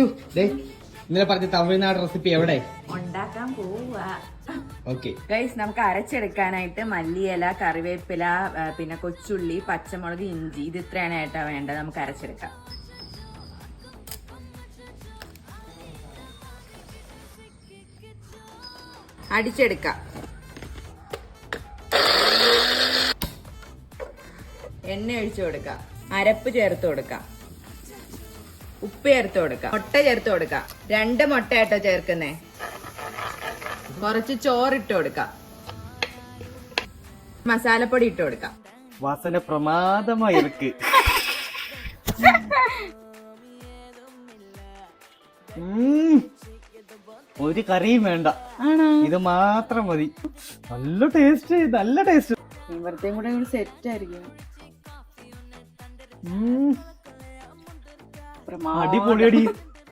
ഇന്നലെ പറഞ്ഞ തമിഴ്നാട് റെസിപ്പി എവിടെ? ഉണ്ടാക്കാൻ പോവാ ഓക്കെ ഗൈസ് നമുക്ക് അരച്ചെടുക്കാനായിട്ട് മല്ലിയില കറിവേപ്പില പിന്നെ കൊച്ചുള്ളി പച്ചമുളക് ഇഞ്ചി ഇത് ഇത്രയാണ് ആയിട്ടാ വേണ്ടത്. നമുക്ക് അരച്ചെടുക്കാം. അടിച്ചെടുക്കാം. എണ്ണ ഒഴിച്ചു കൊടുക്കാം. അരപ്പ് ചേർത്ത് കൊടുക്കാം. ഉപ്പ് ചേർത്ത് കൊടുക്ക. മുട്ട ചേർത്ത് കൊടുക്ക. രണ്ട് മുട്ട ആട്ടോ ചേർക്കുന്നേ. കുറച്ച് ചോറിട്ട് കൊടുക്കാം. മസാലപ്പൊടി ഇട്ട് കൊടുക്കാം. വാസന പ്രമാദമായി ഒരു കറിയും വേണ്ട. ഇത് മാത്രം മതി. നല്ല ടേസ്റ്റ് നല്ല ടേസ്റ്റ് ഇവിടത്തെയും സെറ്റ് ആയിരിക്കും. അടിപൊളിയടി.